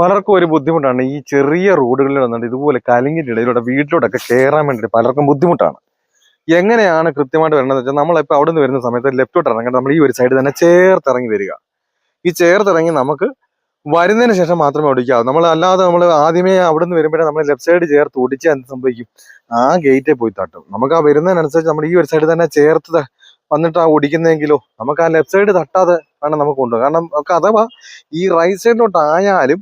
പലർക്കും ഒരു ബുദ്ധിമുട്ടാണ്. ഈ ചെറിയ റോഡുകളിൽ വന്നിട്ട് ഇതുപോലെ കലിങ്ങിന്റെ ഇടയിലൂടെ വീട്ടിലോട്ടൊക്കെ കയറാൻ വേണ്ടിയിട്ട് പലർക്കും ബുദ്ധിമുട്ടാണ്. എങ്ങനെയാണ് കൃത്യമായിട്ട് വരേണ്ടത് വെച്ചാൽ നമ്മളിപ്പോൾ അവിടെ നിന്ന് വരുന്ന സമയത്ത് ലെഫ്റ്റോട്ട് ഇറങ്ങേണ്ട നമ്മൾ ഈ ഒരു സൈഡ് തന്നെ ചേർത്തിറങ്ങി വരിക. ഈ ചേർത്തിറങ്ങി നമുക്ക് വരുന്നതിന് ശേഷം മാത്രമേ ഓടിക്കാവൂ. നമ്മൾ അല്ലാതെ നമ്മൾ ആദ്യമേ അവിടെ നിന്ന് വരുമ്പോഴേ നമ്മൾ ലെഫ്റ്റ് സൈഡ് ചേർത്ത് ഓടിച്ചാൽ എന്ത് സംഭവിക്കും? ആ ഗേറ്റിൽ പോയി തട്ടും. നമുക്ക് ആ വരുന്നതിനനുസരിച്ച് നമ്മൾ ഈ ഒരു സൈഡ് തന്നെ ചേർത്ത് വന്നിട്ട് ആ ഓടിക്കുന്നതെങ്കിലോ നമുക്ക് ആ ലെഫ്റ്റ് സൈഡ് തട്ടാതെ വേണം നമുക്ക് കൊണ്ടുപോകാം. കാരണം നമുക്ക് അഥവാ ഈ റൈറ്റ് സൈഡിലോട്ട് ആയാലും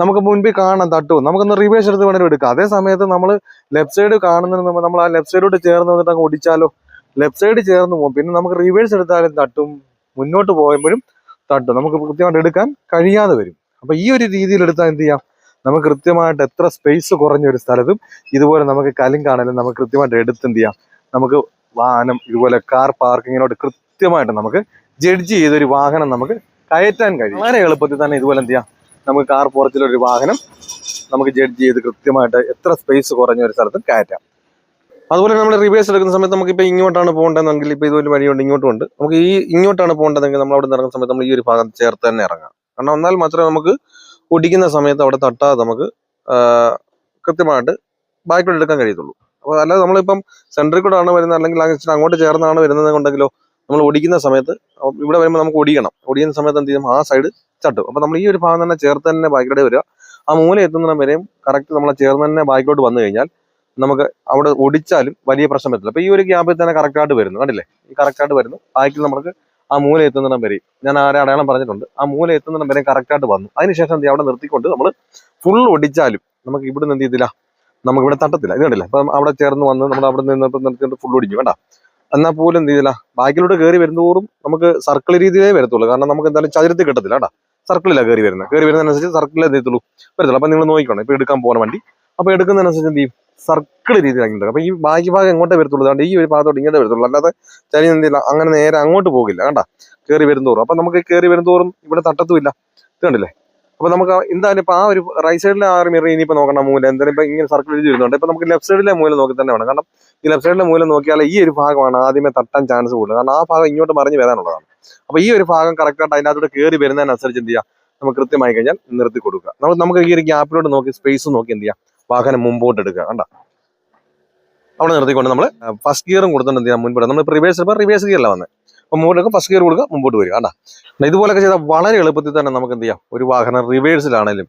നമുക്ക് മുൻപിൽ കാണാൻ തട്ടും. നമുക്കൊന്ന് റിവേഴ്സ് എടുത്ത് വേണമെങ്കിൽ എടുക്കാം. അതേ സമയത്ത് നമ്മൾ ലെഫ്റ്റ് സൈഡ് കാണുന്നതിന് നമ്മൾ ആ ലെഫ്റ്റ് സൈഡോട്ട് ചേർന്ന് വന്നിട്ട് അങ്ങ് ഓടിച്ചാലോ ലെഫ്റ്റ് സൈഡ് ചേർന്ന് പോകും. പിന്നെ നമുക്ക് റിവേഴ്സ് എടുത്താലും തട്ടും. മുന്നോട്ട് പോകുമ്പോഴും തട്ടും. നമുക്ക് കൃത്യമായിട്ട് എടുക്കാൻ കഴിയാതെ വരും. അപ്പൊ ഈ ഒരു രീതിയിൽ എടുത്താൽ എന്ത് ചെയ്യാം? നമുക്ക് കൃത്യമായിട്ട് എത്ര സ്പേസ് കുറഞ്ഞ ഒരു സ്ഥലത്തും ഇതുപോലെ നമുക്ക് കലിങ്കാണലും നമുക്ക് കൃത്യമായിട്ട് എടുത്ത് എന്ത് ചെയ്യാം? നമുക്ക് വാഹനം ഇതുപോലെ കാർ പാർക്കിങ്ങിനോട് കൃത്യമായിട്ട് നമുക്ക് ജഡ്ജ് ചെയ്തൊരു വാഹനം നമുക്ക് കയറ്റാൻ കഴിയും. വളരെ എളുപ്പത്തിൽ തന്നെ ഇതുപോലെ എന്ത് ചെയ്യാം? നമുക്ക് കാർ പുറത്തിലൊരു വാഹനം നമുക്ക് ജഡ്ജ് ചെയ്ത് കൃത്യമായിട്ട് എത്ര സ്പേസ് കുറഞ്ഞ ഒരു സ്ഥലത്ത് കയറ്റാം. അതുപോലെ നമ്മൾ റിവേഴ്സ് എടുക്കുന്ന സമയത്ത് നമുക്ക് ഇപ്പോൾ ഇങ്ങോട്ടാണ് പോകേണ്ടതെങ്കിൽ ഇപ്പോൾ ഇതുപോലെ വഴിയുണ്ട് ഇങ്ങോട്ടും ഉണ്ട്. നമുക്ക് ഈ ഇങ്ങോട്ടാണ് പോകേണ്ടതെങ്കിൽ നമ്മൾ അവിടെ നിന്ന് ഇറങ്ങുന്ന സമയത്ത് നമ്മൾ ഈ ഒരു ഭാഗം ചേർത്ത് തന്നെ ഇറങ്ങാം. കാരണം എന്നാൽ മാത്രമേ നമുക്ക് ഓടിക്കുന്ന സമയത്ത് അവിടെ തട്ടാതെ നമുക്ക് കൃത്യമായിട്ട് ബാക്കിലോട്ട് എടുക്കാൻ കഴിയത്തുള്ളൂ. അപ്പോൾ അല്ലാതെ നമ്മളിപ്പം സെൻട്രിൽ കൂടെ ആണ് വരുന്നത് അല്ലെങ്കിൽ അങ്ങ് അങ്ങോട്ട് ചേർന്നാണ് വരുന്നത് കൊണ്ടെങ്കിലോ നമ്മൾ ഓടിക്കുന്ന സമയത്ത് ഇവിടെ വരുമ്പോൾ നമുക്ക് ഓടിക്കണം. ഓടിക്കുന്ന സമയത്ത് എന്ത് ചെയ്യും? ആ സൈഡ് ചട്ടും. അപ്പൊ നമ്മൾ ഈ ഒരു ഭാഗം തന്നെ ചേർത്ത് തന്നെ ബാക്കിലോട്ട് വരിക. ആ മൂല എത്തുന്നിടം വരെയും കറക്റ്റ് നമ്മളെ ചേർന്ന് തന്നെ ബാക്കിലോട്ട് വന്നു കഴിഞ്ഞാൽ നമുക്ക് അവിടെ ഒടിച്ചാലും വലിയ പ്രശ്നം വരത്തില്ല. അപ്പൊ ഈ ഒരു ഗ്യാപ്പിൽ തന്നെ കറക്റ്റായിട്ട് വരുന്നു. കണ്ടില്ലേ? ഈ കറക്റ്റായിട്ട് വരുന്നു. ബാക്കിൽ നമുക്ക് ആ മൂല എത്തുന്നിടം വരെ ഞാൻ ആരെ അടയാളം പറഞ്ഞിട്ടുണ്ട്. ആ മൂല എത്തുന്നിടം വരെ കറക്റ്റായിട്ട് വന്നു. അതിനുശേഷം എന്ത് അവിടെ നിർത്തിക്കൊണ്ട് നമ്മൾ ഫുൾ ഒടിച്ചാലും നമുക്ക് ഇവിടെ നിന്ന് എന്ത് ചെയ്തില്ല നമുക്ക് ഇവിടെ തട്ടത്തില്ല. ഇത് കണ്ടില്ല? അപ്പം അവിടെ ചേർന്ന് വന്ന് നമ്മൾ അവിടെ നിന്ന് നിർത്തിയിട്ട് ഫുൾ ഒടിക്കും. വേണ്ട എന്നാൽ പോലും എന്ത് ചെയ്തില്ല ബാക്കിലോട്ട് കയറി വരുന്നതോറും നമുക്ക് സർക്കിൾ രീതിയിലേ വരത്തുള്ളൂ. കാരണം നമുക്ക് എന്തായാലും ചതുരത്തിൽ കിട്ടത്തില്ല. കേട്ടാ സർക്കിളിലാണ് കയറി വരുന്നത് കയറി വരുന്നതിനനുസരിച്ച് സർക്കിളിൽ എത്തിയത്തുള്ളൂ വരത്തുള്ളൂ. അപ്പം നിങ്ങൾ നോക്കിക്കോണം. ഇപ്പൊ എടുക്കാൻ പോകുന്ന വണ്ടി. അപ്പോൾ എടുക്കുന്നതിനനുസരിച്ച് എന്ത് ചെയ്യും? സർക്കിൾ രീതിയിലാക്കിയിട്ടുണ്ട് അപ്പൊ ഈ ബാക്കി ഭാഗം എങ്ങോട്ടേ വരത്തുള്ളൂ? അതുകൊണ്ട് ഈ ഒരു ഭാഗത്തോട്ട് ഇങ്ങോട്ടേ വരത്തുള്ളൂ. അല്ലാതെ ചരി എന്തില്ല അങ്ങനെ നേരെ അങ്ങോട്ട് പോകില്ല. കണ്ടാ? കയറി വരുന്നതോറും അപ്പൊ നമുക്ക് കയറി വരുന്നതോറും ഇവിടെ തട്ടത്തുമില്ല ഇത് കണ്ടില്ലേ? അപ്പൊ നമുക്ക് എന്തായാലും ഇപ്പൊ ആ ഒരു റൈറ്റ് സൈഡിലെ ആ ഒരു മിറർ ഇനിയിപ്പോൾ നോക്കണം. മൂല എന്തായാലും ഇപ്പൊ ഇങ്ങനെ സർക്കിൾ എഴുതി വരുന്നുണ്ട്. ഇപ്പൊ നമുക്ക് ലെഫ്റ്റ് സൈഡിലെ മൂല നോക്കി തന്നെ വേണം. കാരണം ഈ ലെഫ്റ്റ് സൈഡിലെ മൂല നോക്കിയാൽ ഈ ഒരു ഭാഗമാണ് ആദ്യമേ തട്ടാൻ ചാൻസ് കൂടുതൽ. കാരണം ആ ഭാഗം ഇങ്ങോട്ട് മറിഞ്ഞ് വരാനുള്ളതാണ്. അപ്പൊ ഈ ഒരു ഭാഗം കറക്റ്റായിട്ട് അതിനകത്തോട്ട് കയറി വരുന്നതിനനുസരിച്ച് എന്ത് ചെയ്യാം? നമുക്ക് കൃത്യമായി കഴിഞ്ഞാൽ നിർത്തി കൊടുക്കുക. നമ്മൾ നമുക്ക് ഈ ഒരു ഗ്യാപ്പിലോട്ട് നോക്കി സ്പേസ് നോക്കി എന്ത് ചെയ്യാം? വാഹനം മുമ്പോട്ട് എടുക്കുക കണ്ട? അവിടെ നിർത്തിക്കൊണ്ട് നമ്മൾ ഫസ്റ്റ് ഗിയറും കൊടുത്തുകൊണ്ട് എന്ത് ചെയ്യാം? മുൻപോട്ട് നമ്മൾ റിവേഴ്സ് ഇപ്പോൾ റിവേഴ്സ് ഗിയറല്ല വന്നത് അപ്പോൾ മുമ്പോട്ട് ഫസ്റ്റ് ഗിയർ കൊടുക്കുക മുമ്പോട്ട് വരിക കണ്ട? ഇതുപോലൊക്കെ ചെയ്താൽ വളരെ എളുപ്പത്തിൽ തന്നെ നമുക്ക് എന്ത് ചെയ്യാം? ഒരു വാഹനം റിവേഴ്സിലാണെങ്കിലും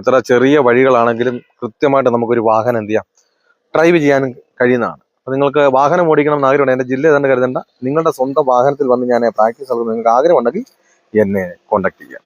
എത്ര ചെറിയ വഴികളാണെങ്കിലും കൃത്യമായിട്ട് നമുക്കൊരു വാഹനം എന്ത് ചെയ്യാം? ഡ്രൈവ് ചെയ്യാൻ കഴിയുന്നതാണ്. നിങ്ങൾക്ക് വാഹനം ഓടിക്കണം എന്ന് ആഗ്രഹമുണ്ട് എന്റെ ജില്ല തന്നെ കരുതണ്ട. നിങ്ങളുടെ സ്വന്തം വാഹനത്തിൽ വന്ന് ഞാൻ പ്രാക്ടീസ് നടത്തുന്നത് നിങ്ങൾക്ക് ആഗ്രഹമുണ്ടെങ്കിൽ എന്നെ കോൺടാക്ട് ചെയ്യാം.